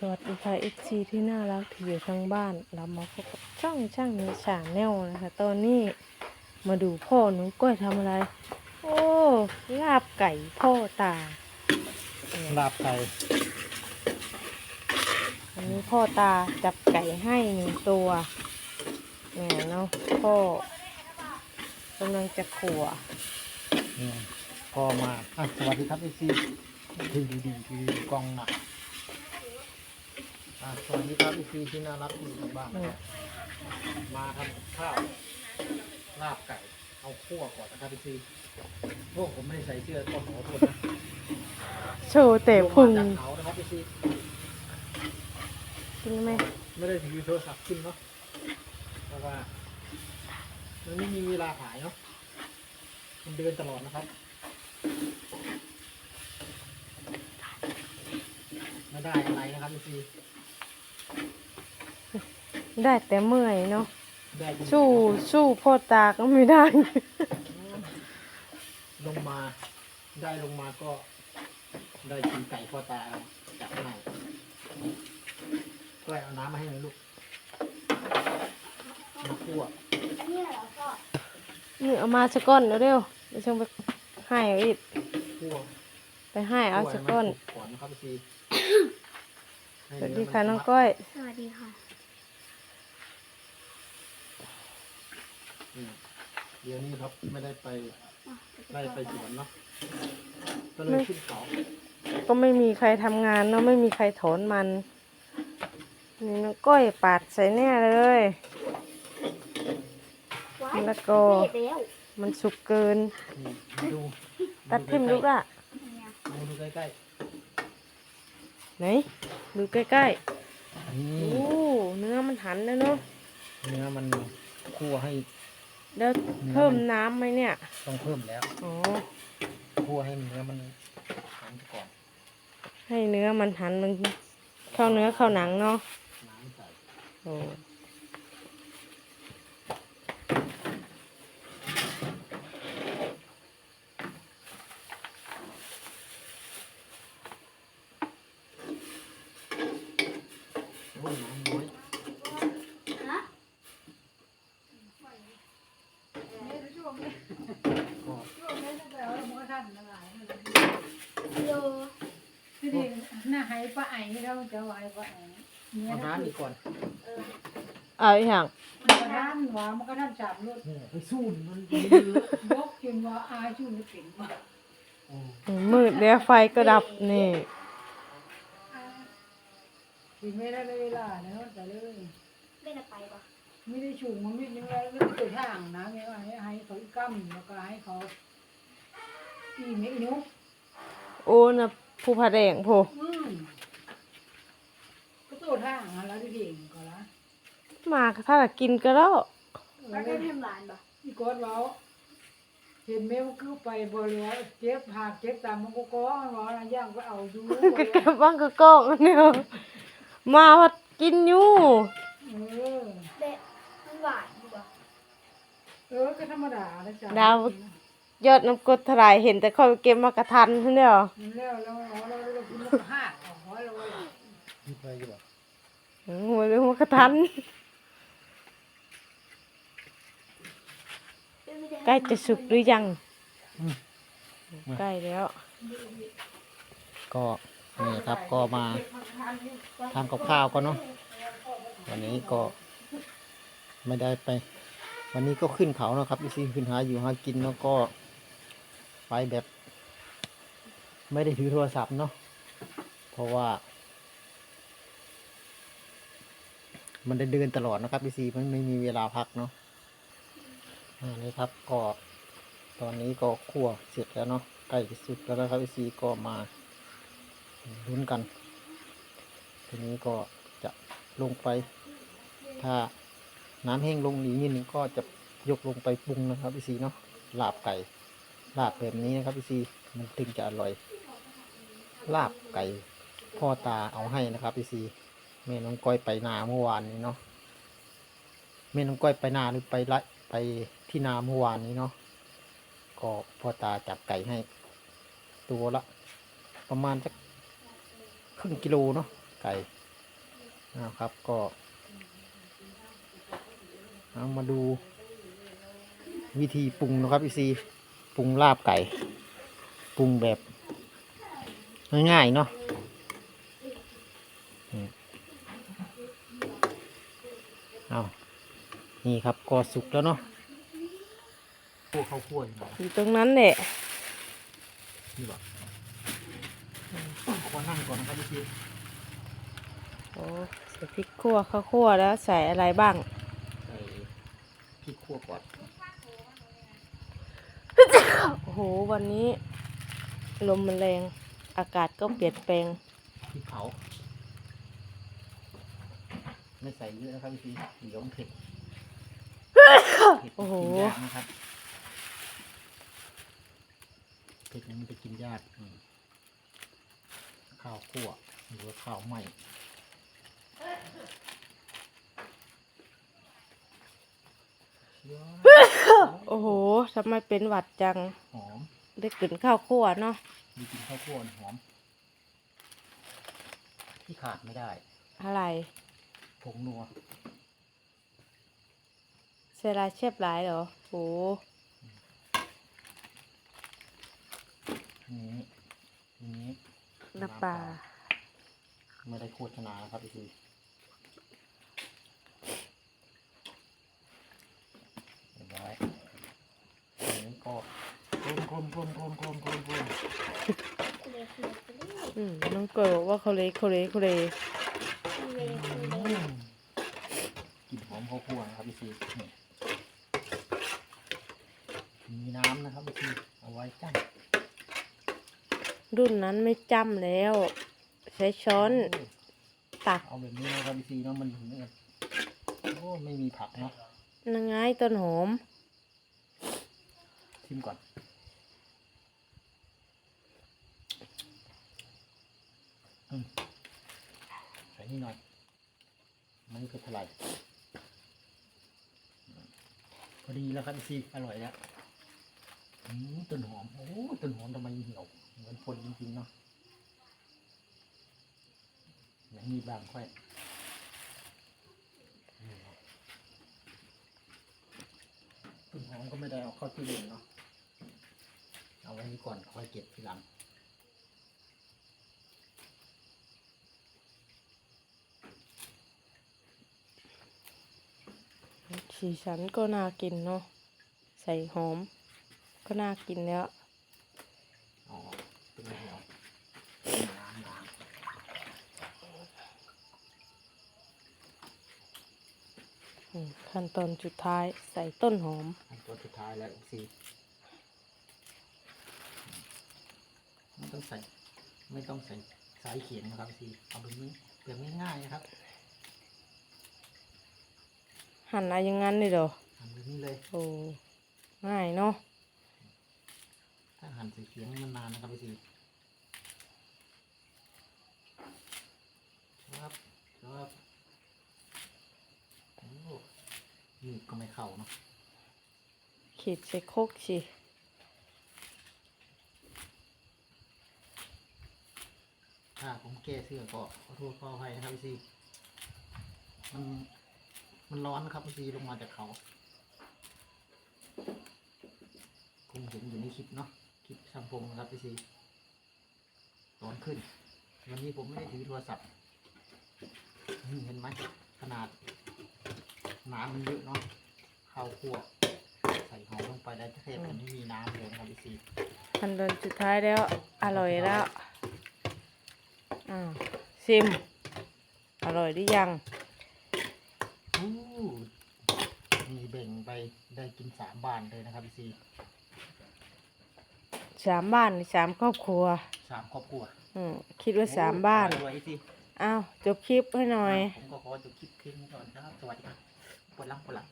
สวัสดีค่ะ FC ที่น่ารักที่อยู่ทางบ้าน เรามาพบกับช่องช่างในฉาแนลนะคะ ตอนนี้มาดูพ่อหนูก้อยทำอะไร โอ้ลาบไก่พ่อตาลาบไก่วันนี้พ่อตาจับไก่ให้หนึ่งตัวเนี่ยเนาะพ่อกำลังจะขัวนี่ก็มาอะสวัสดีครับเอซีดีดีดีดีกองหนัก อะสวัสดีครับเอซีที่น่ารักที่อยู่ทางบ้านเนี่ยมาทำข้าวลาบไก่เอาคั่วก่อนนะครับเอซีพวกผมไม่ได้ใส่เสื้อต้นขอโทษนะโชว์แต่พุงลมาจากเขานะครับเอซีกินไหมไม่ได้ถือโทรศัพท์ขึ้นเนาะเพราะว่ามันไม่มีเวลาถ่ายเนาะมันเดินตลอดนะครับ ไม่ได้อะไรนะครับพี่ซี ได้แต่เมื่อยเนาะได้จริงๆสู้สู้พ่อตาก็ไม่ได้ ลงมาได้ลงมาก็ ได้กินไก่พ่อตาเอาจากข้างในก็เอาน้ำมาให้หน่อยลูกมาคั่วนี่เอามาสักก้อนเร็วๆเดี๋ยวฉันไปให้เอาอีกคั่วไปให้เอาสักก้อนคั่วให้มัสุก่อนนะครับพี่ซีให้สวัสเดีค่ะน้องก้อย สวัสดีค่ะ อืม เดี๋ยวนี้ครับไม่ได้ไปได้ไปสวนเนาะก็เลยขึ้นเขาก็ไม่มีใครทำงานเนาะไม่มีใครถอนมัน นี่น้องก้อยปาดใส่แน่เลยว้ายแล้วก็เสร็จแล้วมันสุกเกินนี่มาดูตัดทิ่มลูกละมาดูใกล้ไหนดูใกล้ๆนี่ๆโอ้เนื้อมันหันแล้วเนาะเนื้อมันคั่วให้ แล้วเพิ่มน้ำไหมเนี่ย ต้องเพิ่มแล้วอ๋อ คั่วให้เนื้อมันหันก่อนให้เนื้อมันหันมันเข้าเนื้อเข้าหนังเนาะน้ำใส่โอ้โอ้ยน้ำน้อย ฮะ ก็ โย คือดีหน้าให้ป้าไอ้เราจะไหวป้าไอ้เนี่ยเอาน้ำอีกก่อนเอาอีกอย่างมันก็ด้านหวามันก็ด้านจับรถนี่ไปสู้มันเยอะยกจนว่าอาจุนเป็นมาโอ้มืดแล้วไฟก็ดับนี่ถึงไม่ได้เวลาเนาะแต่เลยเล่นอะไรปะไม่ได้ชูมันไม่ยังไงไม่ได้ทางนะไงว่าให้ให้เขาอีกกั้มแล้วก็ให้เขาอีไม่นุ๊กโอ้นะ ผู้ผาแดงโผอืมก็ตัวทางแล้วดีเด่งก็ละมาถ้าจะกินก็แล้วแล้วได้ทำร้านปะอีกอดเราเห็นแมวคือไปบ่เหลือเจ็บหักเจ็บตามมันก็ก้อร้อนย่างก็เอาอยู่ก็กลับบ้านก็กล้องอันเนี่ยมาพัดกินอยู่เออเด็มันหวานดีปะเออก็ธรรมดานะจ๊ะดาว ยอดน้ำกรดทลายเห็นแต่เขาเก็บมากระทันใช่ไหมอะแล้วแล้วเรานลูกห้าหัวเรามีไปอหัวเรื่ากระทันใกล้จะสุกหรือยังใกล้แล้ว ก็นี่ครับก็มาทำกับข้าวก็เนาะวันนี้ก็ไม่ได้ไป วันนี้ก็ขึ้นเขาเนาะครับพี่ซีขึ้นหาอยู่หากินแล้วก็ ไปแบบ ไม่ได้ถือโทรศัพท์เนาะเพราะว่า มันได้เดินตลอดนะครับพี่ซีมันไม่มีเวลาพักเนาะอันนี้ครับก็ตอนนี้ก็คั่วเสร็จแล้วเนาะใกล้สุดแล้วนะครับพี่ซีก็มาลุ้นกัน ทีนี้ก็จะลงไป ถ้าน้ำแห้งลงอีนิดนึงก็จะยกลงไปปรุงนะครับพี่ซีเนาะลาบไก่ ลาบแบบนี้นะครับพี่ซีมันถึงจะอร่อย ลาบไก่พ่อตาเอาให้นะครับพี่ซีแม่น้องก้อยไปนาเมื่อวานนี้เนาะแม่น้องก้อยไปนาหรือไปละไปที่นาเมื่อวานนี้เนาะก็พ่อตาจับไก่ให้ ตัวละ ประมาณสักครึ่งกิโลเนาะไก่นะครับก็เอามาดูวิธีปรุงนะครับอีซี ปรุงลาบไก่ปรุงแบบง่ายๆเนาะอืมเอานี่ครับก็สุกแล้วเนาะพวกข้าวคั่วอยู่ไหนอยู่ตรงนั้นแหละนี่บอกขอนั่งก่อนนะครับพี่ซีโอ้ใส่พริกขั่วข้าวคั่วแล้วใส่อะไรบ้าง ใส่พริกคั่วก่อน โอ้โหวันนี้ลมมันแรง อากาศก็เปลี่ยนแปลงพริกเผา ไม่ใส่เยอะนะครับพี่ซีเดี๋ยวมันเผ็ดเผ็ดโอ้โห กินยากนะครับเผ็ดนี้มันจะกินยากอืมข้าวคั่วหรือว่าข้าวไหม้โอ้โหทำไมเป็นหวัดจัง หอมได้กลิ่นข้าวคั่วเนาะมีกลิ่นข้าวคั่วหอม ที่ขาดไม่ได้ อะไรผงนัวเซรายเชฟหลายเหรอโอ้นี้นี้น้ำปลาไม่ได้โฆษณานะครับพี่ซีเรียบร้อยอันนี้ก็กล มกลมกลมกลมกลมกลมอืมน้องเกิดบอกว่าเขาเละเขาเละเขาเละคุเลคุเลกลิ่นหอมข้าวคั่วนะครับพี่ซีมีน้ำนะครับพี่ซีเอาไว้จ้ำรุ่นนั้นไม่จ้ำแล้ว ใช้ช้อนตักเอาแบบนี้นะครับพี่ซีเนาะมันถึงเนี่ยโอ้ไม่มีผักเนาะนังไงต้นหอมชิมก่อน อืม ใส่นี่หน่อย มันคือเท่าไหร่พอดีแล้วครับอีซีอร่อยแล้วอืมต้นหอม โอ้ต้นหอมทำไมเหี่ยว เหมือนคนจริงๆเนาะอย่างนี้บางค่อยต้นหอมก็ไม่ได้เอาเข้าตู้เย็นเนาะ เอาไว้นี่ก่อนค่อยเก็บทีหลัง สีสันก็น่ากินเนาะใส่หอม ก็น่ากินแล้วอ๋อเป็นไงเหรอน้ำล้างอืมขั้นตอนสุดท้ายใส่ต้นหอมอันตัวสุดท้ายแล้วสิไม่ต้องใส่ไม่ต้องใส่สายเขียนนะครับสิเอาแบบนี้แบบง่ายๆนะครับ หั่นอะไรอย่างนั้นเลยเหรอทำแบบนี้เลย โอ้ง่ายเนาะถ้าหั่นใส่เขียงมันนานนะครับพี่สิครับครับโอ้มีดก็ไม่เข้าเนาะขีดใส่โคกสิถ้าผมแก้เสื้อก็ขอโทษขออภัยนะครับพี่ซีมัน มันร้อนนะครับพี่ซีลงมาจากเขาคงเห็นอยู่ในคลิปเนาะคลิปช่างพงนะครับพี่ซีร้อนขึ้น วันนี้ผมไม่ได้ถือโทรศัพท์นี่เห็นไหมขนาดน้ำมันเยอะเนาะข้าวคั่วใส่หอมลงไปได้แทบจะไม่มีน้ำเลยนะครับพี่ซีขั้นตอนสุดท้ายแล้วอร่อยแล้วอ่าซิม อร่อยหรือยังอู้ มีแบ่งไปได้กินสามบ้านเลยนะครับพี่ซีสามบ้านหรือสามครอบครัว สามครอบครัวอืมคิดว่าสามบ้านโอ้ยไว้สิอ้าวจบคลิปให้หน่อย ผมก็ขอจบคลิปคลิปนี้ก่อนนะครับ สวัสดีครับปวดหลังปวดหลัง